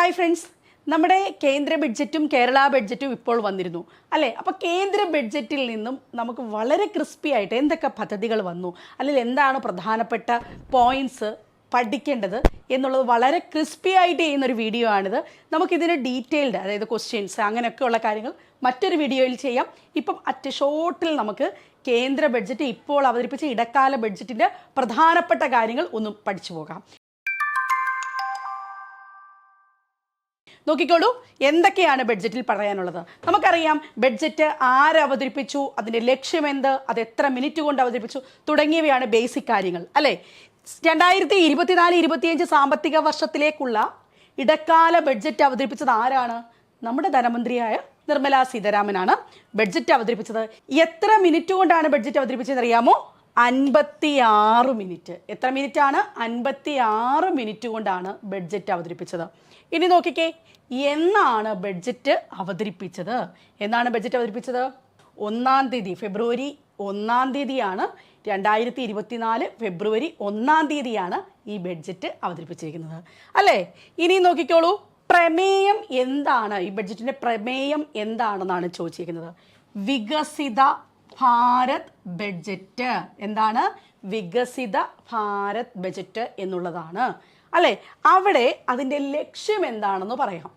Hi friends നമ്മുടെ കേന്ദ്ര ബഡ്ജറ്റും കേരള ബഡ്ജറ്റും ഇപ്പോൾ വന്നിരുന്നു. അല്ലേ? അപ്പോൾ കേന്ദ്ര ബഡ്ജറ്റിൽ നിന്നും നമുക്ക് വളരെ ക്രിസ്പി ആയിട്ട് എന്തൊക്കെ പദ്ധതികൾ വന്നു? അല്ലെങ്കിൽ എന്താണ് പ്രധാനപ്പെട്ട പോയിന്റ്സ് പഠിക്കേണ്ടത് എന്നുള്ളത് വളരെ ക്രിസ്പി ആയിട്ട് ചെയ്യുന്നൊരു വീഡിയോ ആണിത്. നമുക്കിതിന് ഡീറ്റെയിൽഡ് അതായത് ക്വസ്റ്റ്യൻസ് അങ്ങനെയൊക്കെയുള്ള കാര്യങ്ങൾ മറ്റൊരു വീഡിയോയിൽ ചെയ്യാം. ഇപ്പം അറ്റ് ഷോർട്ടിൽ നമുക്ക് കേന്ദ്ര ബഡ്ജറ്റ് ഇപ്പോൾ അവതരിപ്പിച്ച ഇടക്കാല ബഡ്ജറ്റിന്റെ പ്രധാനപ്പെട്ട കാര്യങ്ങൾ ഒന്ന് പഠിച്ചു പോകാം. നോക്കിക്കോളൂ എന്തൊക്കെയാണ് ബഡ്ജറ്റിൽ പറയാനുള്ളത്? നമുക്കറിയാം ബഡ്ജറ്റ് ആര് അവതരിപ്പിച്ചു അതിന്റെ ലക്ഷ്യമെന്ത് അത് എത്ര മിനിറ്റ് കൊണ്ട് അവതരിപ്പിച്ചു തുടങ്ങിയവയാണ് ബേസിക് കാര്യങ്ങൾ അല്ലേ? രണ്ടായിരത്തി ഇരുപത്തിനാല് ഇരുപത്തിയഞ്ച് സാമ്പത്തിക വർഷത്തിലേക്കുള്ള ഇടക്കാല ബഡ്ജറ്റ് അവതരിപ്പിച്ചത് ആരാണ്? നമ്മുടെ ധനമന്ത്രിയായ നിർമ്മലാ സീതാരാമനാണ് ബഡ്ജറ്റ് അവതരിപ്പിച്ചത്. എത്ര മിനിറ്റ് കൊണ്ടാണ് ബഡ്ജറ്റ് അവതരിപ്പിച്ചത് അറിയാമോ അൻപത്തി ആറ് മിനിറ്റ്. എത്ര മിനിറ്റ് ആണ് അൻപത്തി ആറ് മിനിറ്റ് കൊണ്ടാണ് ബഡ്ജറ്റ് അവതരിപ്പിച്ചത്. ഇനി നോക്കിക്കേ എന്നാണ് ബഡ്ജറ്റ് അവതരിപ്പിച്ചത്? എന്നാണ് ബഡ്ജറ്റ് അവതരിപ്പിച്ചത്? ഒന്നാം തീയതി ഫെബ്രുവരി ഒന്നാം തീയതിയാണ്. രണ്ടായിരത്തി ഇരുപത്തിനാല് ഫെബ്രുവരി ഒന്നാം തീയതിയാണ് ഈ ബഡ്ജറ്റ് അവതരിപ്പിച്ചിരിക്കുന്നത്. അല്ലേ? ഇനി നോക്കിക്കോളൂ പ്രമേയം എന്താണ്? ഈ ബഡ്ജറ്റിന്റെ പ്രമേയം എന്താണെന്നാണ് ചോദിച്ചിരിക്കുന്നത്. വികസിത ഭാരത് ബഡ്ജറ്റ്. എന്താണ്? വികസിത ഭാരത് ബഡ്ജറ്റ് എന്നുള്ളതാണ്. അല്ലേ? അവിടെ അതിന്റെ ലക്ഷ്യം എന്താണെന്ന് പറയാം.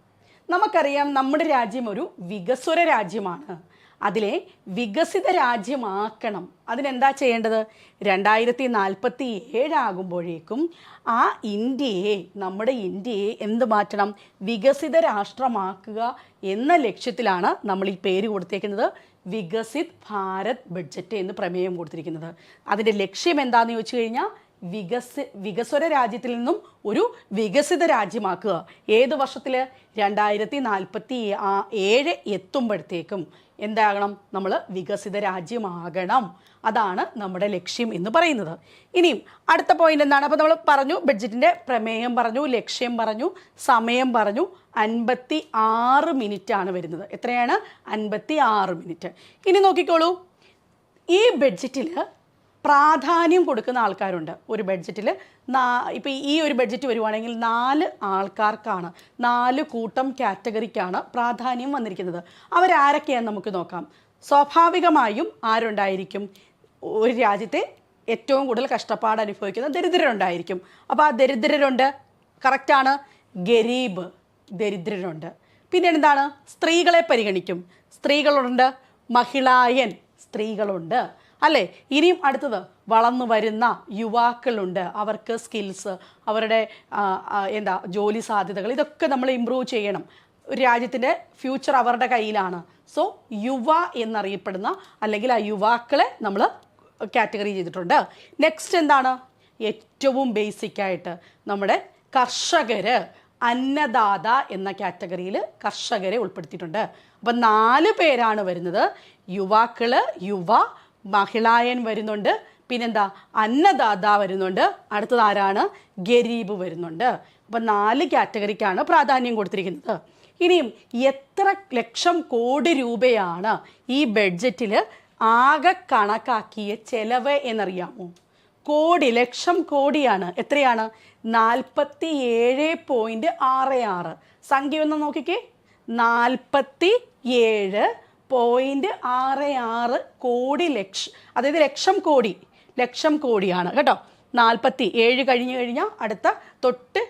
നമുക്കറിയാം നമ്മുടെ രാജ്യം ഒരു വികസ്വര രാജ്യമാണ്. അതിലെ വികസിത രാജ്യമാക്കണം. അതിനെന്താ ചെയ്യേണ്ടത്? രണ്ടായിരത്തി നാൽപ്പത്തി ഏഴാകുമ്പോഴേക്കും ആ ഇന്ത്യയെ നമ്മുടെ ഇന്ത്യയെ എന്ത് മാറ്റണം? വികസിത രാഷ്ട്രമാക്കുക എന്ന ലക്ഷ്യത്തിലാണ് നമ്മൾ ഈ പേര് കൊടുത്തേക്കുന്നത്. വികസിത് ഭാരത് ബഡ്ജറ്റ് എന്ന് പ്രമേയം കൊടുത്തിരിക്കുന്നത്. അതിന്റെ ലക്ഷ്യം എന്താണെന്ന് ചോദിച്ചു കഴിഞ്ഞാൽ വികസ വികസ്വര രാജ്യത്തിൽ നിന്നും ഒരു വികസിത രാജ്യമാക്കുക. ഏത് വർഷത്തിൽ രണ്ടായിരത്തി നാൽപ്പത്തി ഏഴ് എത്തുമ്പോഴത്തേക്കും എന്താകണം? നമ്മൾ വികസിത രാജ്യമാകണം. അതാണ് നമ്മുടെ ലക്ഷ്യം എന്ന് പറയുന്നത്. ഇനിയും അടുത്ത പോയിന്റ് എന്താണ്? അപ്പോൾ നമ്മൾ പറഞ്ഞു ബഡ്ജറ്റിന്റെ പ്രമേയം പറഞ്ഞു ലക്ഷ്യം പറഞ്ഞു സമയം പറഞ്ഞു അൻപത്തി ആറ് മിനിറ്റ് ആണ് വരുന്നത്. എത്രയാണ്? അൻപത്തി ആറ് മിനിറ്റ്. ഇനി നോക്കിക്കോളൂ. ഈ ബഡ്ജറ്റിൽ പ്രാധാന്യം കൊടുക്കുന്ന ആൾക്കാരുണ്ട്. ഒരു ബഡ്ജറ്റിൽ നാ ഇപ്പോൾ ഈ ഒരു ബഡ്ജറ്റ് വരുവാണെങ്കിൽ നാല് ആൾക്കാർക്കാണ് നാല് കൂട്ടം കാറ്റഗറിക്കാണ് പ്രാധാന്യം വന്നിരിക്കുന്നത്. അവരാരൊക്കെയാണ് നമുക്ക് നോക്കാം. സ്വാഭാവികമായും ആരുണ്ടായിരിക്കും? ഒരു രാജ്യത്തെ ഏറ്റവും കൂടുതൽ കഷ്ടപ്പാട് അനുഭവിക്കുന്ന ദരിദ്രരുണ്ടായിരിക്കും. അപ്പോൾ ആ ദരിദ്രരുണ്ട്. കറക്റ്റാണ് ഗരീബ്. ദരിദ്രരുണ്ട്. പിന്നെ എന്താണ് സ്ത്രീകളെ പരിഗണിക്കും. സ്ത്രീകളുണ്ട് മഹിളായൻ സ്ത്രീകളുണ്ട്. അല്ലേ? ഇനിയും അടുത്തത് വളർന്നു വരുന്ന യുവാക്കളുണ്ട്. അവർക്ക് സ്കിൽസ് അവരുടെ എന്താ ജോലി സാധ്യതകൾ ഇതൊക്കെ നമ്മൾ ഇമ്പ്രൂവ് ചെയ്യണം. രാജ്യത്തിന്റെ ഫ്യൂച്ചർ അവരുടെ കയ്യിലാണ്. സോ യുവ എന്നറിയപ്പെടുന്ന അല്ലെങ്കിൽ ആ യുവാക്കളെ നമ്മൾ കാറ്റഗറി ചെയ്തിട്ടുണ്ട്. നെക്സ്റ്റ് എന്താണ്? ഏറ്റവും ബേസിക്കായിട്ട് നമ്മുടെ കർഷകര്. അന്നദാത എന്ന കാറ്റഗറിയിൽ കർഷകരെ ഉൾപ്പെടുത്തിയിട്ടുണ്ട്. അപ്പം നാല് പേരാണ് വരുന്നത്. യുവാക്കൾ യുവ മഹിളായൻ വരുന്നുണ്ട്. പിന്നെന്താ? അന്നദാത വരുന്നുണ്ട്. അടുത്തത് ആരാണ്? ഗരീബ് വരുന്നുണ്ട്. അപ്പം നാല് കാറ്റഗറിക്കാണ് പ്രാധാന്യം കൊടുത്തിരിക്കുന്നത്. ഇനിയും എത്ര ലക്ഷം കോടി രൂപയാണ് ഈ ബഡ്ജറ്റിൽ ആകെ കണക്കാക്കിയ ചെലവ് എന്നറിയാമോ? കോടി ലക്ഷം കോടിയാണ്. എത്രയാണ്? നാൽപ്പത്തി ഏഴ് പോയിന്റ് ആറ് ആറ്. സംഖ്യ ഒന്ന് നോക്കിക്കേ. നാൽപ്പത്തി ഏഴ് പോയിന്റ് ആറ് ആറ് കോടി ലക്ഷ അതായത് ലക്ഷം കോടി ലക്ഷം കോടിയാണ്. കേട്ടോ? നാൽപ്പത്തി ഏഴ് കഴിഞ്ഞ് കഴിഞ്ഞാൽ അടുത്ത തൊട്ട്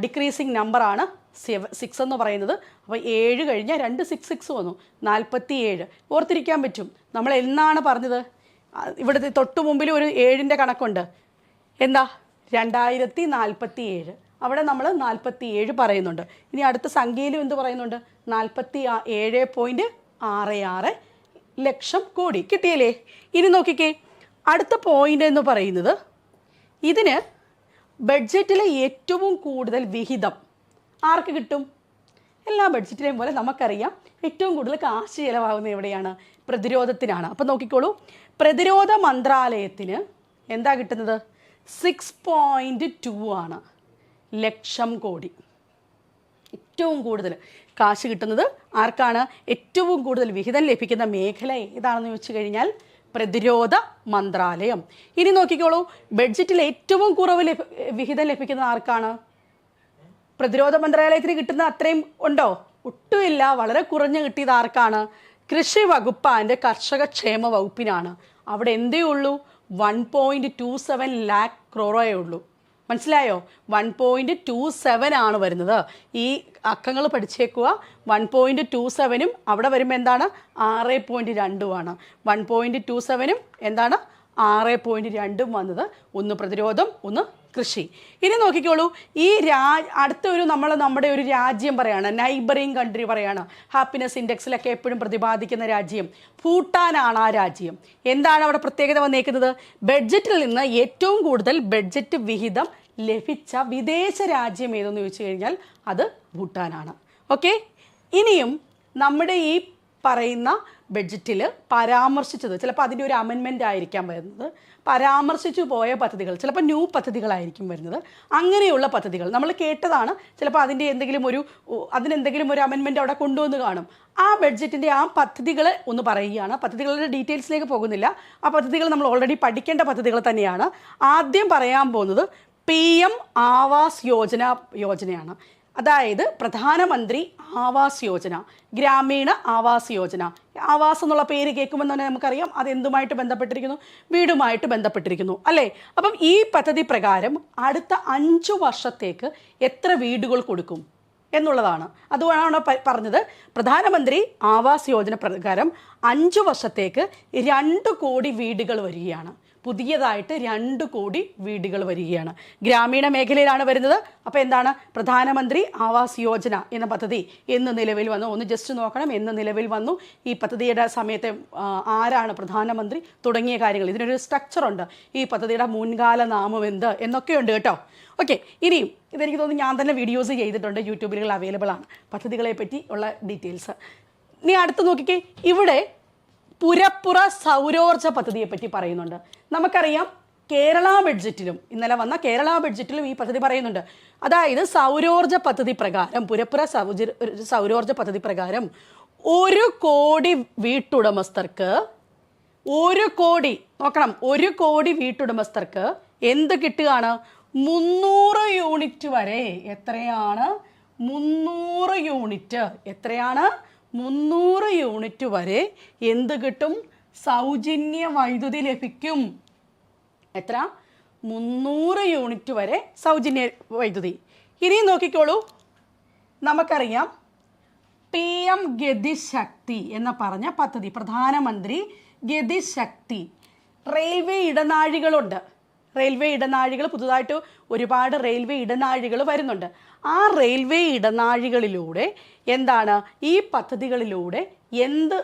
ഡിക്രീസിങ് നമ്പറാണ് സിക്സ് എന്ന് പറയുന്നത്. അപ്പോൾ ഏഴ് കഴിഞ്ഞാൽ രണ്ട് സിക്സ് സിക്സ് വന്നു. നാൽപ്പത്തി ഏഴ് ഓർത്തിരിക്കാൻ പറ്റും. നമ്മൾ എന്നാണ് പറഞ്ഞത്? ഇവിടുത്തെ തൊട്ടു മുമ്പിൽ ഒരു ഏഴിന്റെ കണക്കുണ്ട്. എന്താ? രണ്ടായിരത്തി നാൽപ്പത്തി ഏഴ് അവിടെ നമ്മൾ നാൽപ്പത്തി ഏഴ് പറയുന്നുണ്ട്. ഇനി അടുത്ത സംഖ്യയിലും എന്ത് പറയുന്നുണ്ട്? നാൽപ്പത്തി ഏഴ് പോയിന്റ് ആറ് ആറ് ലക്ഷം കോടി. കിട്ടിയല്ലേ? ഇനി നോക്കിക്കേ. അടുത്ത പോയിന്റ് എന്ന് പറയുന്നത് ഇതിന് ബഡ്ജറ്റിലെ ഏറ്റവും കൂടുതൽ വിഹിതം ആർക്ക് കിട്ടും? എല്ലാ ബഡ്ജറ്റിലെയും പോലെ നമുക്കറിയാം. ഏറ്റവും കൂടുതൽ കാശ് ചിലവാകുന്നത് എവിടെയാണ്? പ്രതിരോധത്തിനാണ്. അപ്പം നോക്കിക്കോളൂ. പ്രതിരോധ മന്ത്രാലയത്തിന് എന്താ കിട്ടുന്നത്? സിക്സ് പോയിന്റ് ടു ആണ്. ലക്ഷം കോടി. ഏറ്റവും കൂടുതൽ കാശ് കിട്ടുന്നത് ആർക്കാണ്? ഏറ്റവും കൂടുതൽ വിഹിതം ലഭിക്കുന്ന മേഖല ഏതാണെന്ന് ചോദിച്ചു കഴിഞ്ഞാൽ പ്രതിരോധ മന്ത്രാലയം. ഇനി നോക്കിക്കോളൂ. ബഡ്ജറ്റിൽ ഏറ്റവും കുറവ് വിഹിതം ലഭിക്കുന്നത് ആർക്കാണ്? പ്രതിരോധ മന്ത്രാലയത്തിന് കിട്ടുന്ന അത്രയും ഉണ്ടോ? ഒട്ടുമില്ല. വളരെ കുറഞ്ഞ് കിട്ടിയത് ആർക്കാണ്? കൃഷി വകുപ്പാന്റെ കർഷക ക്ഷേമ വകുപ്പിനാണ്. അവിടെ എന്തേ ഉള്ളൂ? One point two seven lakh ക്രോറോയേ ഉള്ളൂ. മനസ്സിലായോ? വൺ പോയിന്റ് ടു സെവൻ ആണ് വരുന്നത്. ഈ അക്കങ്ങൾ പഠിച്ചേക്കുക. വൺ പോയിന്റ് ടു സെവനും അവിടെ വരുമ്പോൾ എന്താണ്? ആറ് പോയിന്റ് രണ്ടുമാണ് വൺ പോയിന്റ് ടു സെവനും എന്താണ്? ആറ് പോയിന്റ് രണ്ടും വന്നത് ഒന്ന് പ്രതിരോധം ഒന്ന് കൃഷി. ഇനി നോക്കിക്കോളൂ ഈ രാ അടുത്ത ഒരു നമ്മൾ നമ്മുടെ ഒരു രാജ്യം പറയാണ് നൈബറിങ് കൺട്രി പറയാണ്. ഹാപ്പിനെസ് ഇൻഡെക്സിലൊക്കെ എപ്പോഴും പ്രതിപാദിക്കുന്ന രാജ്യം ഭൂട്ടാനാണ് ആ രാജ്യം. എന്താണ് അവിടെ പ്രത്യേകത വന്നേക്കുന്നത്? ബഡ്ജറ്റിൽ നിന്ന് ഏറ്റവും കൂടുതൽ ബഡ്ജറ്റ് വിഹിതം ലഭിച്ച വിദേശ രാജ്യം ഏതെന്ന് ചോദിച്ചു കഴിഞ്ഞാൽ അത് ഭൂട്ടാനാണ്. ഓക്കെ ഇനിയും നമ്മുടെ ഈ പറയുന്ന ബഡ്ജറ്റിൽ പരാമർശിച്ചത് ചിലപ്പോൾ അതിന്റെ ഒരു അമെൻമെന്റ് ആയിരിക്കാം വരുന്നത്. പരാമർശിച്ചു പോയ പദ്ധതികൾ ചിലപ്പോൾ ന്യൂ പദ്ധതികളായിരിക്കും വരുന്നത്. അങ്ങനെയുള്ള പദ്ധതികൾ നമ്മൾ കേട്ടതാണ് ചിലപ്പോൾ അതിന്റെ എന്തെങ്കിലും ഒരു അതിനെന്തെങ്കിലും ഒരു അമെൻമെന്റ് അവിടെ കൊണ്ടുവന്ന് കാണും. ആ ബഡ്ജറ്റിന്റെ ആ പദ്ധതികൾ ഒന്ന് പറയുകയാണ്. പദ്ധതികളുടെ ഡീറ്റെയിൽസിലേക്ക് പോകുന്നില്ല. ആ പദ്ധതികൾ നമ്മൾ ഓൾറെഡി പഠിക്കേണ്ട പദ്ധതികൾ തന്നെയാണ്. ആദ്യം പറയാൻ പോകുന്നത് പി എം ആവാസ് യോജന യോജനയാണ്. അതായത് പ്രധാനമന്ത്രി ആവാസ് യോജന ഗ്രാമീണ ആവാസ് യോജന. ആവാസ് എന്നുള്ള പേര് കേൾക്കുമ്പോൾ തന്നെ നമുക്കറിയാം അത് എന്തുമായിട്ട് ബന്ധപ്പെട്ടിരിക്കുന്നു? വീടുമായിട്ട് ബന്ധപ്പെട്ടിരിക്കുന്നു. അല്ലേ? അപ്പം ഈ പദ്ധതി പ്രകാരം അടുത്ത അഞ്ച് വർഷത്തേക്ക് എത്ര വീടുകൾ കൊടുക്കും എന്നുള്ളതാണ്. അതുകൊണ്ടാണ് പറഞ്ഞത് പ്രധാനമന്ത്രി ആവാസ് യോജന പ്രകാരം അഞ്ച് വർഷത്തേക്ക് രണ്ട് കോടി വീടുകൾ വരികയാണ്. പുതിയതായിട്ട് രണ്ട് കോടി വീടുകൾ വരികയാണ്. ഗ്രാമീണ മേഖലയിലാണ് വരുന്നത്. അപ്പോൾ എന്താണ്? പ്രധാനമന്ത്രി ആവാസ് യോജന എന്ന പദ്ധതി എന്ന് നിലവിൽ വന്നു. ഒന്ന് ജസ്റ്റ് നോക്കണം എന്ന് നിലവിൽ വന്നു. ഈ പദ്ധതിയുടെ സമയത്തെ ആരാണ് പ്രധാനമന്ത്രി തുടങ്ങിയ കാര്യങ്ങൾ. ഇതിനൊരു സ്ട്രക്ചറുണ്ട് ഈ പദ്ധതിയുടെ മുൻകാല നാമം എന്ത് എന്നൊക്കെയുണ്ട് കേട്ടോ. ഓക്കെ ഇനിയും ഇതെനിക്ക് തോന്നുന്നു ഞാൻ തന്നെ വീഡിയോസ് ചെയ്തിട്ടുണ്ട്. യൂട്യൂബിലുകൾ അവൈലബിൾ ആണ്. പദ്ധതികളെ പറ്റി ഉള്ള ഡീറ്റെയിൽസ് നീ അടുത്ത് നോക്കിക്കേ. ഇവിടെ പുരപ്പുറ സൗരോർജ പദ്ധതിയെ പറ്റി പറയുന്നുണ്ട്. നമുക്കറിയാം കേരള ബഡ്ജറ്റിലും ഇന്നലെ വന്ന കേരള ബഡ്ജറ്റിലും ഈ പദ്ധതി പറയുന്നുണ്ട്. അതായത് സൗരോർജ പദ്ധതി പ്രകാരം പുരപ്പുറ സൗജ സൗരോർജ പദ്ധതി പ്രകാരം ഒരു കോടി വീട്ടുടമസ്ഥർക്ക് ഒരു കോടി നോക്കണം ഒരു കോടി വീട്ടുടമസ്ഥർക്ക് എന്ത് കിട്ടുകയാണ്? മുന്നൂറ് യൂണിറ്റ് വരെ എത്രയാണ്? മുന്നൂറ് യൂണിറ്റ് എത്രയാണ്? മുന്നൂറ് യൂണിറ്റ് വരെ എന്ത് കിട്ടും? സൗജന്യ വൈദ്യുതി ലഭിക്കും. എത്ര? മുന്നൂറ് യൂണിറ്റ് വരെ സൗജന്യ വൈദ്യുതി. ഇനിയും നോക്കിക്കോളൂ. നമുക്കറിയാം പി എം ഗതിശക്തി എന്ന് പറഞ്ഞ പദ്ധതി. പ്രധാനമന്ത്രി ഗതിശക്തി. റെയിൽവേ ഇടനാഴികളുണ്ട്. റെയിൽവേ ഇടനാഴികൾ പുതുതായിട്ട് ഒരുപാട് റെയിൽവേ ഇടനാഴികൾ വരുന്നുണ്ട്. ആ റെയിൽവേ ഇടനാഴികളിലൂടെ എന്താണ്? ഈ പദ്ധതികളിലൂടെ എന്ത്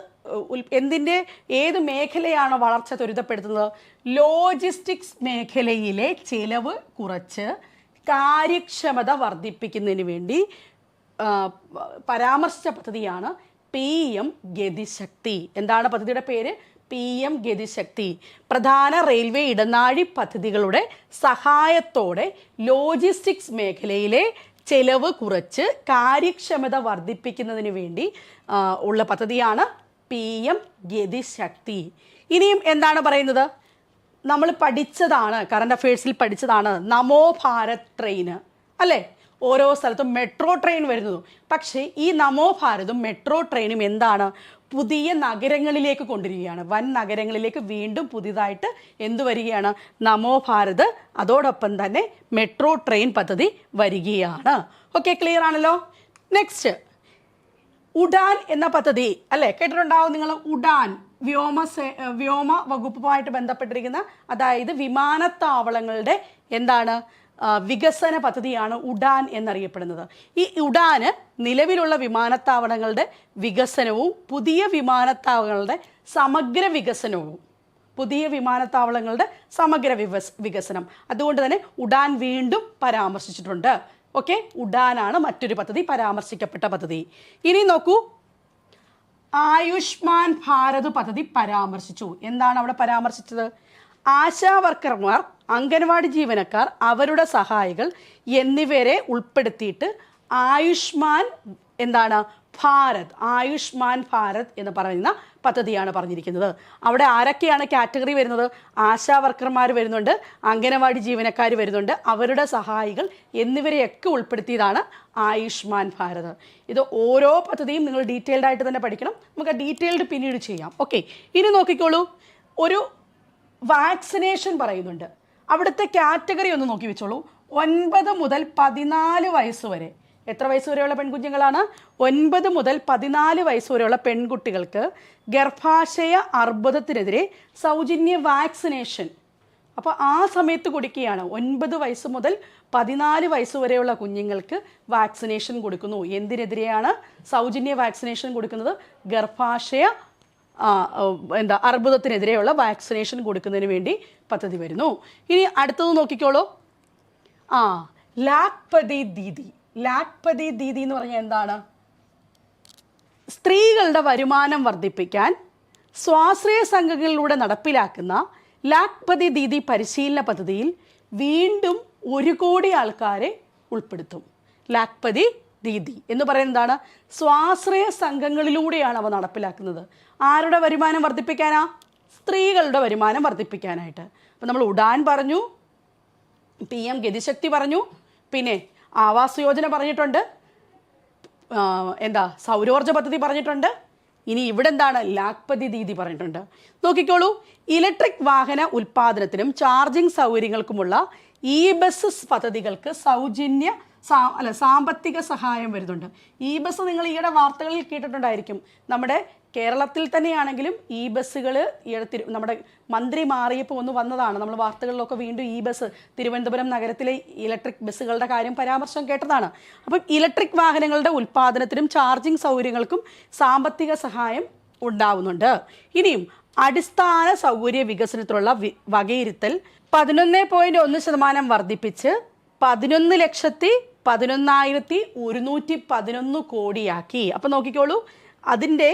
എന്തിന്റെ ഏത് മേഖലയാണ് വളർച്ച ത്വരിതപ്പെടുത്തുന്നത്? ലോജിസ്റ്റിക്സ് മേഖലയിലെ ചിലവ് കുറച്ച് കാര്യക്ഷമത വർദ്ധിപ്പിക്കുന്നതിന് വേണ്ടി പരാമർശിച്ച പദ്ധതിയാണ് പി എം ഗതിശക്തി. എന്താണ് പദ്ധതിയുടെ പേര്? പി എം ഗതിശക്തി പ്രധാന റെയിൽവേ ഇടനാഴി പദ്ധതികളുടെ സഹായത്തോടെ ലോജിസ്റ്റിക്സ് മേഖലയിലെ ചെലവ് കുറച്ച് കാര്യക്ഷമത വർദ്ധിപ്പിക്കുന്നതിന് വേണ്ടി ഉള്ള പദ്ധതിയാണ് പി എം ഗതിശക്തി. ഇനിയും എന്താണ് പറയുന്നത്? നമ്മൾ പഠിച്ചതാണ് കറണ്ട് അഫയേഴ്സിൽ പഠിച്ചതാണ് നമോ ഭാരത് ട്രെയിന് അല്ലേ? ഓരോ സ്ഥലത്തും മെട്രോ ട്രെയിൻ വരുന്നു. പക്ഷേ ഈ നമോ ഭാരതും മെട്രോ ട്രെയിനും എന്താണ്? പുതിയ നഗരങ്ങളിലേക്ക് കൊണ്ടുവരികയാണ്. വൻ നഗരങ്ങളിലേക്ക് വീണ്ടും പുതിയതായിട്ട് എന്തു വരികയാണ്? നമോ ഭാരത് അതോടൊപ്പം തന്നെ മെട്രോ ട്രെയിൻ പദ്ധതി വരികയാണ്. ഓക്കെ ക്ലിയർ ആണല്ലോ? നെക്സ്റ്റ് ഉഡാൻ എന്ന പദ്ധതി അല്ലേ? കേട്ടിട്ടുണ്ടാവും നിങ്ങൾ? ഉഡാൻ വ്യോമ വ്യോമ വകുപ്പുമായിട്ട് ബന്ധപ്പെട്ടിരിക്കുന്ന അതായത് വിമാനത്താവളങ്ങളുടെ എന്താണ്? വികസന പദ്ധതിയാണ് ഉഡാൻ എന്നറിയപ്പെടുന്നത്. ഈ ഉഡാന് നിലവിലുള്ള വിമാനത്താവളങ്ങളുടെ വികസനവും പുതിയ വിമാനത്താവളങ്ങളുടെ സമഗ്ര വികസനവും പുതിയ വിമാനത്താവളങ്ങളുടെ സമഗ്ര വികസനം. അതുകൊണ്ട് തന്നെ ഉഡാൻ വീണ്ടും പരാമർശിച്ചിട്ടുണ്ട്. ഓക്കെ? ഉഡാനാണ് മറ്റൊരു പദ്ധതി പരാമർശിക്കപ്പെട്ട പദ്ധതി. ഇനി നോക്കൂ. ആയുഷ്മാൻ ഭാരത് പദ്ധതി പരാമർശിച്ചു. എന്താണ് അവിടെ പരാമർശിച്ചത്? ആശാ വർക്കർമാർ അംഗൻവാടി ജീവനക്കാർ അവരുടെ സഹായികൾ എന്നിവരെ ഉൾപ്പെടുത്തിയിട്ട് ആയുഷ്മാൻ എന്താണ് ഭാരത് ആയുഷ്മാൻ ഭാരത് എന്ന് പറയുന്ന പദ്ധതിയാണ് പറഞ്ഞിരിക്കുന്നത്. അവിടെ ആരൊക്കെയാണ് കാറ്റഗറി വരുന്നത്? ആശാ വർക്കർമാർ വരുന്നുണ്ട് അംഗനവാടി ജീവനക്കാർ വരുന്നുണ്ട് അവരുടെ സഹായികൾ എന്നിവരെയൊക്കെ ഉൾപ്പെടുത്തിയതാണ് ആയുഷ്മാൻ ഭാരത്. ഇത് ഓരോ പദ്ധതിയും നിങ്ങൾ ഡീറ്റെയിൽഡ് ആയിട്ട് തന്നെ പഠിക്കണം. നമുക്ക് ഡീറ്റെയിൽഡ് പിന്നീട് ചെയ്യാം. ഓക്കെ ഇനി നോക്കിക്കോളൂ. ഒരു വാക്സിനേഷൻ പറയുന്നുണ്ട്. അവിടുത്തെ കാറ്റഗറി ഒന്ന് നോക്കി വെച്ചോളൂ. ഒൻപത് മുതൽ പതിനാല് വയസ്സ് വരെ. എത്ര വയസ്സ് വരെയുള്ള പെൺകുഞ്ഞുങ്ങളാണ്? ഒൻപത് മുതൽ പതിനാല് വയസ്സ് വരെയുള്ള പെൺകുട്ടികൾക്ക് ഗർഭാശയ അർബുദത്തിനെതിരെ സൗജന്യ വാക്സിനേഷൻ. അപ്പോൾ ആ സമയത്ത് കൊടുക്കുകയാണ്. ഒൻപത് വയസ്സ് മുതൽ പതിനാല് വയസ്സ് വരെയുള്ള കുഞ്ഞുങ്ങൾക്ക് വാക്സിനേഷൻ കൊടുക്കുന്നു. എന്തിനെതിരെയാണ് സൗജന്യ വാക്സിനേഷൻ കൊടുക്കുന്നത്? ഗർഭാശയ എന്താ അർബുദത്തിനെതിരെയുള്ള വാക്സിനേഷൻ കൊടുക്കുന്നതിന് വേണ്ടി പദ്ധതി വരുന്നു. ഇനി അടുത്തത് നോക്കിക്കോളൂ. ആ ലാക്പതി ദീദി. ലാക്പതി ദീദി എന്ന് പറഞ്ഞാൽ എന്താണ്? സ്ത്രീകളുടെ വരുമാനം വർദ്ധിപ്പിക്കാൻ സ്വാശ്രയ സംഘങ്ങളിലൂടെ നടപ്പിലാക്കുന്ന ലാക്പതി ദീദി പരിശീലന പദ്ധതിയിൽ വീണ്ടും ഒരു കോടി ആൾക്കാരെ ഉൾപ്പെടുത്തും. ലാക്പതി ദീദി എന്ന് പറയുന്നതാണ് സ്വാശ്രയ സംഘങ്ങളിലൂടെയാണ് അവ നടപ്പിലാക്കുന്നത്. ആരുടെ വരുമാനം വർദ്ധിപ്പിക്കാനാ? സ്ത്രീകളുടെ വരുമാനം വർദ്ധിപ്പിക്കാനായിട്ട്. അപ്പം നമ്മൾ ഉഡാൻ പറഞ്ഞു പി എം ഗതിശക്തി പറഞ്ഞു പിന്നെ ആവാസ് യോജന പറഞ്ഞിട്ടുണ്ട് എന്താ സൗരോർജ പദ്ധതി പറഞ്ഞിട്ടുണ്ട് ഇനി ഇവിടെ എന്താണ്? ലാക്പതി ദീദി പറഞ്ഞിട്ടുണ്ട്. നോക്കിക്കോളൂ ഇലക്ട്രിക് വാഹന ഉൽപാദനത്തിനും ചാർജിംഗ് സൗകര്യങ്ങൾക്കുമുള്ള ഇ ബസ് പദ്ധതികൾക്ക് സൗജന്യ സാ അല്ല സാമ്പത്തിക സഹായം വരുന്നുണ്ട്. ഈ ബസ് നിങ്ങൾ ഈയിടെ വാർത്തകളിൽ കേട്ടിട്ടുണ്ടായിരിക്കും. നമ്മുടെ കേരളത്തിൽ തന്നെയാണെങ്കിലും ഈ ബസ്സുകൾ ഈയിടെ നമ്മുടെ മന്ത്രി മാറിയപ്പോൾ ഒന്ന് വന്നതാണ്. നമ്മൾ വാർത്തകളിലൊക്കെ വീണ്ടും ഈ ബസ് തിരുവനന്തപുരം നഗരത്തിലെ ഇലക്ട്രിക് ബസ്സുകളുടെ കാര്യം പരാമർശം കേട്ടതാണ്. അപ്പം ഇലക്ട്രിക് വാഹനങ്ങളുടെ ഉൽപ്പാദനത്തിനും ചാർജിംഗ് സൗകര്യങ്ങൾക്കും സാമ്പത്തിക സഹായം ഉണ്ടാവുന്നുണ്ട്. ഇനിയും അടിസ്ഥാന സൗകര്യ വികസനത്തിലുള്ള വി- വകയിരുത്തൽ പതിനൊന്ന് പോയിന്റ് ഒന്ന് ശതമാനം വർദ്ധിപ്പിച്ച് പതിനൊന്ന് ലക്ഷത്തി പതിനൊന്നായിരത്തി ഒരുന്നൂറ്റി പതിനൊന്ന് കോടിയാക്കി. അപ്പം നോക്കിക്കോളൂ അതിന്റെ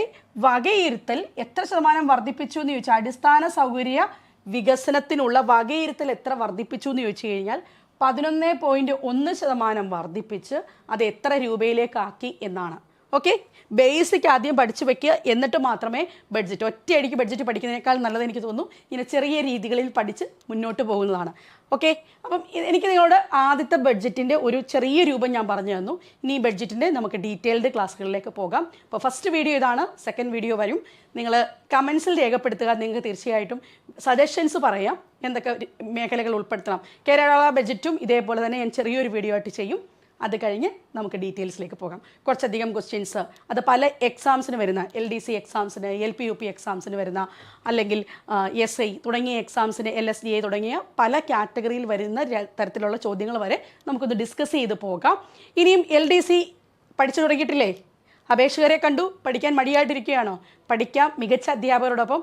വകയിരുത്തൽ എത്ര ശതമാനം വർദ്ധിപ്പിച്ചു എന്ന് ചോദിച്ചാൽ അടിസ്ഥാന സൗകര്യ വികസനത്തിനുള്ള വകയിരുത്തൽ എത്ര വർദ്ധിപ്പിച്ചു എന്ന് ചോദിച്ചു കഴിഞ്ഞാൽ പതിനൊന്ന് പോയിന്റ് ഒന്ന് ശതമാനം വർദ്ധിപ്പിച്ച് അത് എത്ര രൂപയിലേക്കാക്കി എന്നാണ്. ഓക്കെ? ബേസിക് ആദ്യം പഠിച്ചു വെക്കുക എന്നിട്ട് മാത്രമേ ബഡ്ജറ്റ് ഒറ്റയടിക്ക് ബഡ്ജറ്റ് പഠിക്കുന്നതിനേക്കാൾ നല്ലത് എനിക്ക് തോന്നുന്നു. ഇങ്ങനെ ചെറിയ രീതികളിൽ പഠിച്ച് മുന്നോട്ട് പോകുന്നതാണ്. ഓക്കെ? അപ്പം എനിക്ക് നിങ്ങളോട് ആദ്യത്തെ ബഡ്ജറ്റിന്റെ ഒരു ചെറിയ രൂപം ഞാൻ പറഞ്ഞു തന്നു. ഇനി ബഡ്ജറ്റിന്റെ നമുക്ക് ഡീറ്റെയിൽഡ് ക്ലാസ്സുകളിലേക്ക് പോകാം. അപ്പോൾ ഫസ്റ്റ് വീഡിയോ ഇതാണ്. സെക്കൻഡ് വീഡിയോ വരും. നിങ്ങൾ കമൻസിൽ രേഖപ്പെടുത്തുക. നിങ്ങൾക്ക് തീർച്ചയായിട്ടും സജഷൻസ് പറയാം. എന്തൊക്കെ മേഖലകൾ ഉൾപ്പെടുത്തണം. കേരള ബഡ്ജറ്റും ഇതേപോലെ തന്നെ ഞാൻ ചെറിയൊരു വീഡിയോ ആയിട്ട് ചെയ്യും. അത് കഴിഞ്ഞ് നമുക്ക് ഡീറ്റെയിൽസിലേക്ക് പോകാം. കുറച്ചധികം ക്വസ്റ്റ്യൻസ് അത് പല എക്സാംസിന് വരുന്ന എൽ ഡി സി എക്സാംസിന് എൽ പി യു പി എക്സാംസിന് വരുന്ന അല്ലെങ്കിൽ എസ് ഐ തുടങ്ങിയ എക്സാംസിന് എൽ എസ് ഡി എ തുടങ്ങിയ പല കാറ്റഗറിയിൽ വരുന്ന തരത്തിലുള്ള ചോദ്യങ്ങൾ വരെ നമുക്കൊന്ന് ഡിസ്കസ് ചെയ്ത് പോകാം. ഇനിയും എൽ ഡി സി പഠിച്ചു തുടങ്ങിയിട്ടില്ലേ? അപേക്ഷകരെ കണ്ടു പഠിക്കാൻ മടിയായിട്ടിരിക്കുകയാണോ? പഠിക്കാം മികച്ച അധ്യാപകരോടൊപ്പം.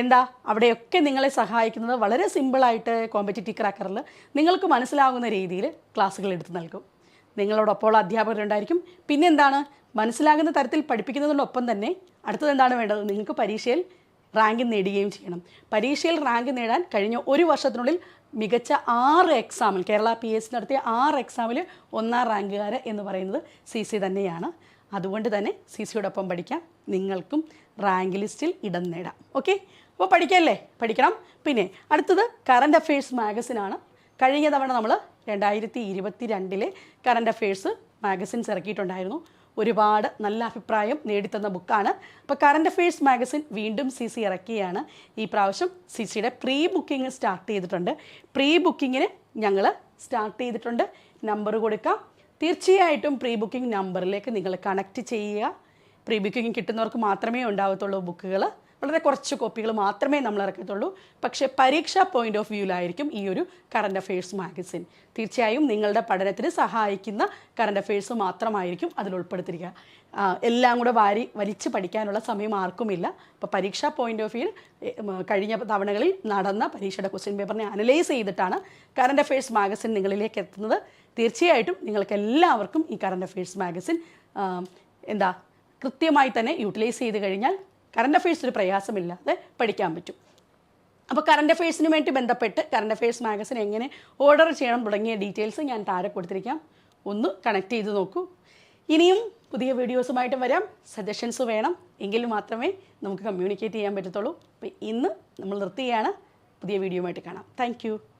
എന്താ അവിടെയൊക്കെ നിങ്ങളെ സഹായിക്കുന്നത് വളരെ സിമ്പിളായിട്ട് കോമ്പറ്റേറ്റീവ് ക്രാക്കറിൽ നിങ്ങൾക്ക് മനസ്സിലാകുന്ന രീതിയിൽ ക്ലാസ്സുകൾ എടുത്ത് നൽകും. നിങ്ങളോടൊപ്പമുള്ള അധ്യാപകരുണ്ടായിരിക്കും പിന്നെ എന്താണ് മനസ്സിലാകുന്ന തരത്തിൽ പഠിപ്പിക്കുന്നതിനോടൊപ്പം തന്നെ അടുത്തത് എന്താണ് വേണ്ടത്? നിങ്ങൾക്ക് പരീക്ഷയിൽ റാങ്ക് നേടുകയും ചെയ്യണം. പരീക്ഷയിൽ റാങ്ക് നേടാൻ കഴിഞ്ഞ ഒരു വർഷത്തിനുള്ളിൽ മികച്ച ആറ് എക്സാമിൽ കേരള പി എസ് നടത്തിയ ആറ് എക്സാമിൽ ഒന്നാം റാങ്കുകാർ എന്ന് പറയുന്നത് സി സി തന്നെയാണ്. അതുകൊണ്ട് തന്നെ സി സിയോടൊപ്പം പഠിക്കാം. നിങ്ങൾക്കും റാങ്ക് ലിസ്റ്റിൽ ഇടം നേടാം. ഓക്കെ? അപ്പോൾ പഠിക്കല്ലേ പഠിക്കണം. പിന്നെ അടുത്തത് കറണ്ട് അഫയേഴ്സ് മാഗസിനാണ് കഴിഞ്ഞ തവണ നമ്മൾ രണ്ടായിരത്തി ഇരുപത്തി രണ്ടിലെ കറണ്ട് അഫയേഴ്സ് മാഗസിൻസ് ഇറക്കിയിട്ടുണ്ടായിരുന്നു. ഒരുപാട് നല്ല അഭിപ്രായം നേടിത്തന്ന ബുക്കാണ് അപ്പോൾ കറണ്ട് അഫയേഴ്സ് മാഗസിൻ വീണ്ടും സി സി ഇറക്കിയാണ്. ഈ പ്രാവശ്യം സി സിയുടെ പ്രീ ബുക്കിംഗ് സ്റ്റാർട്ട് ചെയ്തിട്ടുണ്ട്. പ്രീ ബുക്കിങ്ങിന് ഞങ്ങൾ സ്റ്റാർട്ട് ചെയ്തിട്ടുണ്ട്. നമ്പർ കൊടുക്കാം. തീർച്ചയായിട്ടും പ്രീ ബുക്കിംഗ് നമ്പറിലേക്ക് നിങ്ങൾ കണക്റ്റ് ചെയ്യുക. പ്രീ ബുക്കിംഗ് കിട്ടുന്നവർക്ക് മാത്രമേ ഉണ്ടാവത്തുള്ളൂ ബുക്കുകൾ വളരെ കുറച്ച് കോപ്പികൾ മാത്രമേ നമ്മൾ ഇറക്കത്തുള്ളൂ. പക്ഷേ പരീക്ഷാ പോയിന്റ് ഓഫ് വ്യൂവിലായിരിക്കും ഈ ഒരു കറണ്ട് അഫയേഴ്സ് മാഗസിൻ തീർച്ചയായും നിങ്ങളുടെ പഠനത്തിന് സഹായിക്കുന്ന കറണ്ട് അഫയേഴ്സ് മാത്രമായിരിക്കും അതിൽ ഉൾപ്പെടുത്തിയിരിക്കുക. എല്ലാം കൂടെ വാരി വലിച്ച് പഠിക്കാനുള്ള സമയം ആർക്കുമില്ല. അപ്പോൾ പരീക്ഷാ പോയിന്റ് ഓഫ് വ്യൂ കഴിഞ്ഞ തവണകളിൽ നടന്ന പരീക്ഷയുടെ ക്വസ്റ്റ്യൻ പേപ്പറിനെ അനലൈസ് ചെയ്തിട്ടാണ് കറണ്ട് അഫയേഴ്സ് മാഗസിൻ നിങ്ങളിലേക്ക് എത്തുന്നത്. തീർച്ചയായിട്ടും നിങ്ങൾക്ക് എല്ലാവർക്കും ഈ കറണ്ട് അഫയേഴ്സ് മാഗസിൻ എന്താ കൃത്യമായി തന്നെ യൂട്ടിലൈസ് ചെയ്ത് കഴിഞ്ഞാൽ കറണ്ട് അഫയേഴ്സ് ഒരു പ്രയാസമില്ലാതെ പഠിക്കാൻ പറ്റും. അപ്പോൾ കറണ്ട് അഫയേഴ്സിന് വേണ്ടി ബന്ധപ്പെട്ട് കറണ്ട് അഫയേഴ്സ് മാഗസിൻ എങ്ങനെ ഓർഡർ ചെയ്യണം തുടങ്ങിയ ഡീറ്റെയിൽസ് ഞാൻ താഴെ കൊടുത്തിരിക്കാം. ഒന്ന് കണക്ട് ചെയ്ത് നോക്കൂ. ഇനിയും പുതിയ വീഡിയോസുമായിട്ട് വരാം. സജഷൻസ് വേണം. എങ്കിൽ മാത്രമേ നമുക്ക് കമ്മ്യൂണിക്കേറ്റ് ചെയ്യാൻ പറ്റത്തുള്ളൂ. അപ്പോൾ ഇന്ന് നമ്മൾ നിർത്തുകയാണ് പുതിയ വീഡിയോയുമായിട്ട് കാണാം. താങ്ക്